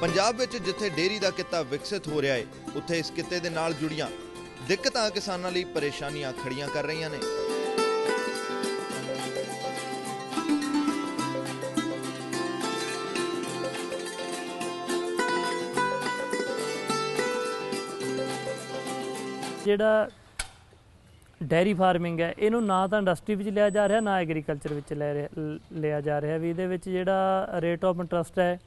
ਪੰਜਾਬ ਵਿੱਚ ਜਿੱਥੇ ਡੇਰੀ ਦਾ ਕਿੱਤਾ ਵਿਕਸਿਤ ਹੋ ਰਿਹਾ ਹੈ ਉੱਥੇ ਇਸ ਕਿੱਤੇ ਦੇ ਨਾਲ ਜੁੜੀਆਂ ਦਿੱਕਤਾਂ ਕਿਸਾਨਾਂ ਲਈ ਪਰੇਸ਼ਾਨੀਆਂ ਖੜੀਆਂ ਕਰ ਰਹੀਆਂ ਨੇ। ਜਿਹੜਾ ਡੈਰੀ ਫਾਰਮਿੰਗ ਹੈ, ਇਹਨੂੰ ਨਾ ਤਾਂ ਇੰਡਸਟਰੀ ਵਿੱਚ ਲਿਆ ਜਾ ਰਿਹਾ, ਨਾ ਐਗਰੀਕਲਚਰ ਵਿੱਚ ਲੈ ਰਿਹਾ- ਲਿਆ ਜਾ ਰਿਹਾ ਵੀ ਇਹਦੇ ਵਿੱਚ ਜਿਹੜਾ ਰੇਟ ਆਫ ਇੰਟਰਸਟ ਹੈ,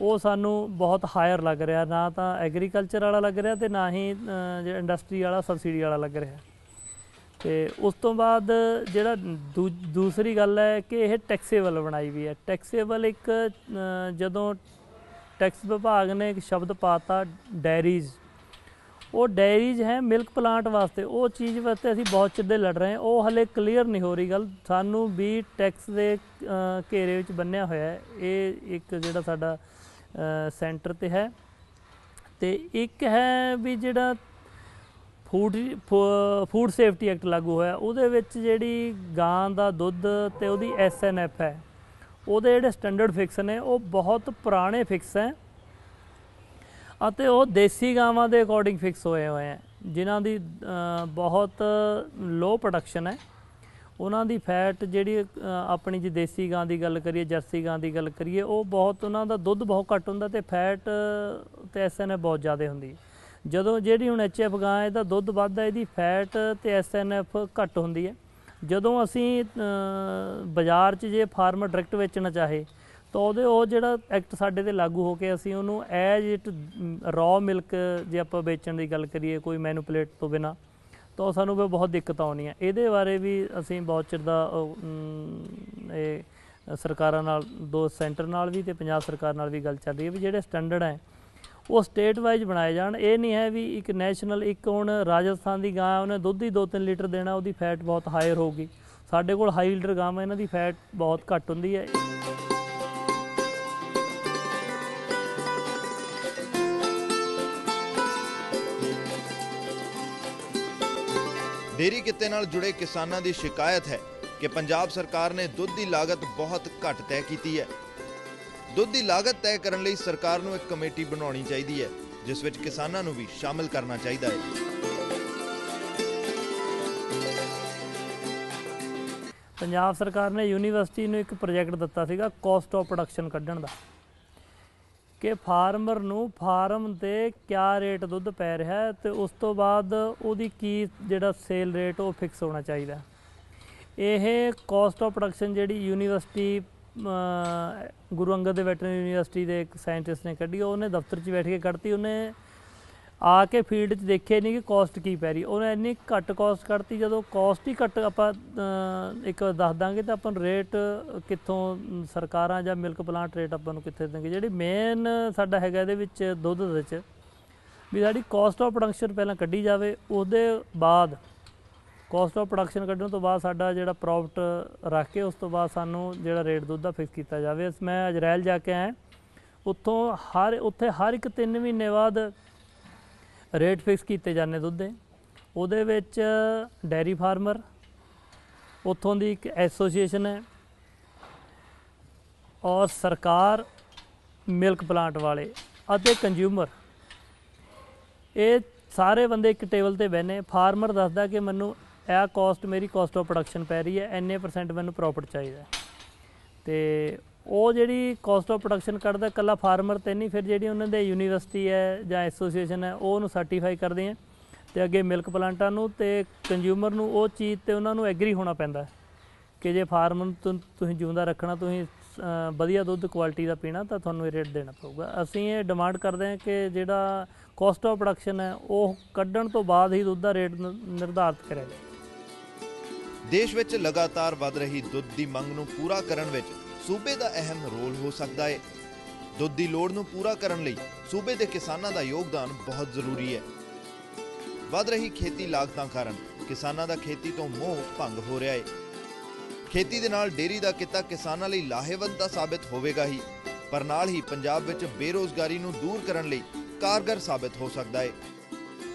ਉਹ ਸਾਨੂੰ ਬਹੁਤ ਹਾਇਰ ਲੱਗ ਰਿਹਾ, ਨਾ ਤਾਂ ਐਗਰੀਕਲਚਰ ਵਾਲਾ ਲੱਗ ਰਿਹਾ ਤੇ ਨਾ ਹੀ ਜਿਹੜਾ ਇੰਡਸਟਰੀ ਵਾਲਾ ਸਬਸਿਡੀ ਵਾਲਾ ਲੱਗ ਰਿਹਾ। ਤੇ ਉਸ ਤੋਂ ਬਾਅਦ ਜਿਹੜਾ ਦੂ- ਦੂਸਰੀ ਗੱਲ ਹੈ ਕਿ ਇਹ ਟੈਕਸੇਬਲ ਬਣਾਈ ਵੀ ਹੈ। ਟੈਕਸੇਬਲ ਇੱਕ ਜਦੋਂ ਟੈਕਸ ਵਿਭਾਗ ਨੇ ਇੱਕ ਸ਼ਬਦ ਪਾਤਾ ਡੈਰੀਜ਼ ਉਹ ਡੈਰੀਜ਼ ਹੈ ਮਿਲਕ ਪਲਾਂਟ ਵਾਸਤੇ, ਉਹ ਚੀਜ਼ ਵਾਸਤੇ ਅਸੀਂ ਬਹੁਤ ਚਿਰ ਦੇ ਲੜ ਰਹੇ ਹਾਂ। ਉਹ ਹਲੇ ਕਲੀਅਰ ਨਹੀਂ ਹੋ ਰਹੀ ਗੱਲ। ਸਾਨੂੰ ਵੀ ਟੈਕਸ ਦੇ ਘੇਰੇ ਵਿੱਚ ਬੰਨਿਆ ਹੋਇਆ ਹੈ। ਇਹ ਇੱਕ ਜਿਹੜਾ ਸਾਡਾ ਸੈਂਟਰ ਤੇ ਹੈ। ਤੇ ਇੱਕ ਹੈ ਵੀ ਜਿਹੜਾ ਫੂਡ ਫੂਡ ਸੇਫਟੀ ਐਕਟ ਲਾਗੂ ਹੋਇਆ। ਉਹਦੇ ਵਿੱਚ ਜਿਹੜੀ ਗਾਂ ਦਾ ਦੁੱਧ ਤੇ ਉਹਦੀ ਐਸਐਨਐਫ ਹੈ। ਉਹਦੇ ਜਿਹੜੇ ਸਟੈਂਡਰਡ ਫਿਕਸ ਨੇ, ਉਹ ਬਹੁਤ ਪੁਰਾਣੇ ਫਿਕਸ ਹੈ। ਅਤੇ ਉਹ ਦੇਸੀ ਗਾਵਾਂ ਦੇ ਅਕੋਰਡਿੰਗ ਫਿਕਸ ਹੋਏ ਹੋਏ ਹੈ। ਜਿਨ੍ਹਾਂ ਦੀ ਬਹੁਤ ਲੋ ਪ੍ਰੋਡਕਸ਼ਨ ਹੈ। ਉਹਨਾਂ ਦੀ ਫੈਟ ਜਿਹੜੀ ਆਪਣੀ ਜੇ ਦੇਸੀ ਗਾਂ ਦੀ ਗੱਲ ਕਰੀਏ, ਜਰਸੀ ਗਾਂ ਦੀ ਗੱਲ ਕਰੀਏ, ਉਹ ਬਹੁਤ, ਉਹਨਾਂ ਦਾ ਦੁੱਧ ਬਹੁਤ ਘੱਟ ਹੁੰਦਾ ਤੇ ਫੈਟ ਤੇ ਐਸਐਨਐਫ ਬਹੁਤ ਜ਼ਿਆਦਾ ਹੁੰਦੀ ਹੈ। ਜਦੋਂ ਜਿਹੜੀ ਹੁਣ ਐਚਐਫ ਗਾਂ ਇਹਦਾ ਦੁੱਧ ਵੱਧਦਾ, ਇਹਦੀ ਫੈਟ ਤੇ ਐਸਐਨਐਫ ਘੱਟ ਹੁੰਦੀ ਹੈ। ਜਦੋਂ ਅਸੀਂ ਬਾਜ਼ਾਰ 'ਚ ਜੇ ਫਾਰਮਰ ਡਾਇਰੈਕਟ ਵੇਚਣਾ ਚਾਹੇ ਤਾਂ ਉਹਦੇ ਉਹ ਜਿਹੜਾ ਐਕਟ ਸਾਡੇ ਤੇ ਲਾਗੂ ਹੋ ਕੇ ਅਸੀਂ ਉਹਨੂੰ ਐਜ ਇਟ ਰॉ ਮਿਲਕ ਜੇ ਆਪਾਂ ਵੇਚਣ ਦੀ ਗੱਲ ਕਰੀਏ ਕੋਈ ਮੈਨੂਪਲੇਟ ਤੋਂ ਬਿਨਾ ਤਾਂ ਉਹ ਸਾਨੂੰ ਵੀ ਬਹੁਤ ਦਿੱਕਤ ਆਉਣੀ ਹੈ ਇਹਦੇ ਬਾਰੇ ਵੀ ਅਸੀਂ ਬਹੁਤ ਚਿਰ ਦਾ ਇਹ ਸਰਕਾਰਾਂ ਨਾਲ ਦੋ ਸੈਂਟਰ ਨਾਲ ਵੀ ਤੇ ਪੰਜਾਬ ਸਰਕਾਰ ਨਾਲ ਵੀ ਗੱਲ ਚੱਲ ਰਹੀ ਹੈ ਵੀ ਜਿਹੜੇ ਸਟੈਂਡਰਡ ਹੈ ਉਹ ਸਟੇਟ ਵਾਈਜ਼ ਬਣਾਏ ਜਾਣ। ਇਹ ਨਹੀਂ ਹੈ ਵੀ ਇੱਕ ਨੈਸ਼ਨਲ ਇੱਕ ਹੁਣ ਰਾਜਸਥਾਨ ਦੀ ਗਾਂ ਹੈ, ਉਹਨੇ ਦੁੱਧ ਹੀ 2-3 ਲੀਟਰ ਦੇਣਾ ਉਹਦੀ ਫੈਟ ਬਹੁਤ ਹਾਇਰ ਹੋਊਗੀ। ਸਾਡੇ ਕੋਲ ਹਾਈ ਲੀਟਰ ਗਾਵਾਂ ਇਹਨਾਂ ਦੀ ਫੈਟ ਬਹੁਤ ਘੱਟ ਹੁੰਦੀ ਹੈ। ਡੇਰੀ ਕਿੱਤੇ ਨਾਲ ਜੁੜੇ ਕਿਸਾਨਾਂ ਦੀ ਸ਼ਿਕਾਇਤ ਹੈ ਕਿ ਪੰਜਾਬ ਸਰਕਾਰ ਨੇ ਦੁੱਧ ਦੀ ਲਾਗਤ ਬਹੁਤ ਘੱਟ ਤੈਅ ਕੀਤੀ ਹੈ। ਦੁੱਧ ਦੀ ਲਾਗਤ ਤੈਅ ਕਰਨ ਲਈ ਸਰਕਾਰ ਨੂੰ ਇੱਕ ਕਮੇਟੀ ਬਣਾਉਣੀ ਚਾਹੀਦੀ ਹੈ, ਜਿਸ ਵਿੱਚ ਕਿਸਾਨਾਂ ਨੂੰ ਵੀ ਸ਼ਾਮਿਲ ਕਰਨਾ ਚਾਹੀਦਾ ਹੈ। ਪੰਜਾਬ ਸਰਕਾਰ ਨੇ ਯੂਨੀਵਰਸਿਟੀ ਨੂੰ ਇੱਕ ਪ੍ਰੋਜੈਕਟ ਦਿੱਤਾ ਸੀਗਾ ਕਾਸਟ ਆਫ ਪ੍ਰੋਡਕਸ਼ਨ ਕੱਢਣ ਦਾ। ਕਿ ਫਾਰਮਰ ਨੂੰ ਫਾਰਮ ਤੇ ਕਿਆ ਰੇਟ ਦੁੱਧ ਪੈ ਰਿਹਾ ਹੈ ਤੇ ਉਸ ਤੋਂ ਬਾਅਦ ਉਹਦੀ ਕੀ ਜਿਹੜਾ ਸੇਲ ਰੇਟ ਉਹ ਫਿਕਸ ਹੋਣਾ ਚਾਹੀਦਾ ਇਹ ਕਾਸਟ ਆਫ ਪ੍ਰੋਡਕਸ਼ਨ ਜਿਹੜੀ ਯੂਨੀਵਰਸਿਟੀ ਗੁਰੂ ਅੰਗਦ ਦੇ ਵੈਟਰਨਰੀ ਯੂਨੀਵਰਸਿਟੀ ਦੇ ਇੱਕ ਸਾਇੰਟਿਸਟ ਨੇ ਕੱਢੀ, ਉਹਨੇ ਦਫ਼ਤਰ 'ਚ ਬੈਠ ਕੇ ਕੱਢਤੀ, ਉਹਨੇ ਆ ਕੇ ਫੀਲਡ 'ਚ ਦੇਖਿਆ ਨਹੀਂ ਕਿ ਕਾਸਟ ਕੀ ਪੈ ਰਹੀ। ਉਹਨੇ ਇੰਨੀ ਘੱਟ ਕਾਸਟ ਕੱਢਤੀ, ਜਦੋਂ ਕਾਸਟ ਹੀ ਘੱਟ ਆਪਾਂ ਇੱਕ ਦੱਸ ਦਾਂਗੇ ਤਾਂ ਆਪਾਂ ਨੂੰ ਰੇਟ ਕਿੱਥੋਂ ਸਰਕਾਰਾਂ ਜਾਂ ਮਿਲਕ ਪਲਾਂਟ ਰੇਟ ਆਪਾਂ ਨੂੰ ਕਿੱਥੇ ਦੇਣਗੇ ਜਿਹੜੀ ਮੇਨ ਸਾਡਾ ਹੈਗਾ ਇਹਦੇ ਵਿੱਚ ਦੁੱਧ ਦੇ ਵਿੱਚ, ਵੀ ਸਾਡੀ ਕਾਸਟ ਆਫ ਪ੍ਰੋਡਕਸ਼ਨ ਪਹਿਲਾਂ ਕੱਢੀ ਜਾਵੇ, ਉਹਦੇ ਬਾਅਦ ਕਾਸਟ ਆਫ ਪ੍ਰੋਡਕਸ਼ਨ ਕੱਢਣ ਤੋਂ ਬਾਅਦ ਸਾਡਾ ਜਿਹੜਾ ਪ੍ਰੋਫਿਟ ਰੱਖ ਕੇ ਉਸ ਤੋਂ ਬਾਅਦ ਸਾਨੂੰ ਜਿਹੜਾ ਰੇਟ ਦੁੱਧ ਦਾ ਫਿਕਸ ਕੀਤਾ ਜਾਵੇ। ਮੈਂ ਅਜਰੈਲ ਜਾ ਕੇ ਆਇਆ, ਉੱਥੋਂ ਹਰ, ਉੱਥੇ ਹਰ ਇੱਕ 3 ਮਹੀਨੇ ਬਾਅਦ ਰੇਟ ਫਿਕਸ ਕੀਤੇ ਜਾਂਦੇ ਦੁੱਧ ਦੇ। ਉਹਦੇ ਵਿੱਚ ਡੈਰੀ ਫਾਰਮਰ, ਉੱਥੋਂ ਦੀ ਇੱਕ ਐਸੋਸੀਏਸ਼ਨ ਹੈ ਔਰ ਸਰਕਾਰ ਮਿਲਕ ਪਲਾਂਟ ਵਾਲੇ ਅਤੇ ਕੰਜ਼ਿਊਮਰ ਇਹ ਸਾਰੇ ਬੰਦੇ ਇੱਕ ਟੇਬਲ ਤੇ ਬਹਿਨੇ ਫਾਰਮਰ ਦੱਸਦਾ ਕਿ ਮੈਨੂੰ ਇਹ ਕਾਸਟ ਮੇਰੀ ਕਾਸਟ ਆਫ ਪ੍ਰੋਡਕਸ਼ਨ ਪੈ ਰਹੀ ਹੈ, ਇੰਨੇ ਪਰਸੈਂਟ ਮੈਨੂੰ ਪ੍ਰੋਫਿਟ ਚਾਹੀਦਾ ਹੈ। ਤੇ ਉਹ ਜਿਹੜੀ ਕਾਸਟ ਆਫ ਪ੍ਰੋਡਕਸ਼ਨ ਕੱਢਦਾ ਕੱਲਾ ਫਾਰਮਰ ਤੇ ਨਹੀਂ, ਫਿਰ ਜਿਹੜੀ ਉਹਨਾਂ ਦੇ ਯੂਨੀਵਰਸਿਟੀ ਹੈ ਜਾਂ ਐਸੋਸੀਏਸ਼ਨ ਹੈ, ਉਹ ਉਹਨੂੰ ਸਰਟੀਫਾਈ ਕਰਦੇ ਹੈ ਤੇ ਅੱਗੇ ਮਿਲਕ ਪਲਾਂਟਾਂ ਨੂੰ ਤੇ ਕੰਜ਼ਿਊਮਰ ਨੂੰ ਉਹ ਚੀਜ਼ ਤੇ ਉਹਨਾਂ ਨੂੰ ਐਗਰੀ ਹੋਣਾ ਪੈਂਦਾ ਕਿ ਜੇ ਫਾਰਮਰ ਤੁਸੀਂ ਜਿਉਂਦਾ ਰੱਖਣਾ, ਤੁਸੀਂ ਵਧੀਆ ਦੁੱਧ ਕੁਆਲਿਟੀ ਦਾ ਪੀਣਾ, ਤਾਂ ਤੁਹਾਨੂੰ ਇਹ ਰੇਟ ਦੇਣਾ ਪਊਗਾ। ਅਸੀਂ ਇਹ ਡਿਮਾਂਡ ਕਰਦੇ ਹਾਂ ਕਿ ਜਿਹੜਾ ਕਾਸਟ ਆਫ ਪ੍ਰੋਡਕਸ਼ਨ ਹੈ, ਉਹ ਕੱਢਣ ਤੋਂ ਬਾਅਦ ਹੀ ਦੁੱਧ ਦਾ ਰੇਟ ਨਿਰਧਾਰਤ ਕਰਿਆ ਜਾਵੇ ਦੇਸ਼ ਵਿੱਚ ਲਗਾਤਾਰ ਵਧ ਰਹੀ ਦੁੱਧ ਦੀ ਮੰਗ ਨੂੰ ਪੂਰਾ ਕਰਨ ਵਿੱਚ ਸੂਬੇ ਦਾ ਅਹਿਮ ਰੋਲ ਹੋ ਸਕਦਾ ਹੈ ਦੁੱਧ ਦੀ ਲੋੜ ਨੂੰ ਪੂਰਾ ਕਰਨ ਲਈ ਸੂਬੇ ਦੇ ਕਿਸਾਨਾਂ ਦਾ ਯੋਗਦਾਨ ਬਹੁਤ ਜ਼ਰੂਰੀ ਹੈ ਵੱਧ ਰਹੀ ਖੇਤੀ ਲਾਗਤਾਂ ਕਾਰਨ ਕਿਸਾਨਾਂ ਦਾ ਖੇਤੀ ਤੋਂ ਮੋਹ ਭੰਗ ਹੋ ਰਿਹਾ ਹੈ ਖੇਤੀ ਦੇ ਨਾਲ ਡੇਰੀ ਦਾ ਕਿੱਤਾ ਕਿਸਾਨਾਂ ਲਈ ਲਾਹੇਵੰਦ ਤਾਂ ਸਾਬਿਤ ਹੋਵੇਗਾ ਹੀ, ਪਰ ਨਾਲ ਹੀ ਪੰਜਾਬ ਵਿੱਚ ਬੇਰੋਜ਼ਗਾਰੀ ਨੂੰ ਦੂਰ ਕਰਨ ਲਈ ਕਾਰਗਰ ਸਾਬਿਤ ਹੋ ਸਕਦਾ ਹੈ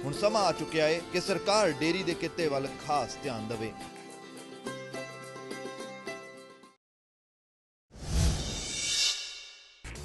ਹੁਣ ਸਮਾਂ ਆ ਚੁੱਕਿਆ ਹੈ ਕਿ ਸਰਕਾਰ ਡੇਰੀ ਦੇ ਕਿੱਤੇ ਵੱਲ ਖਾਸ ਧਿਆਨ ਦੇਵੇ।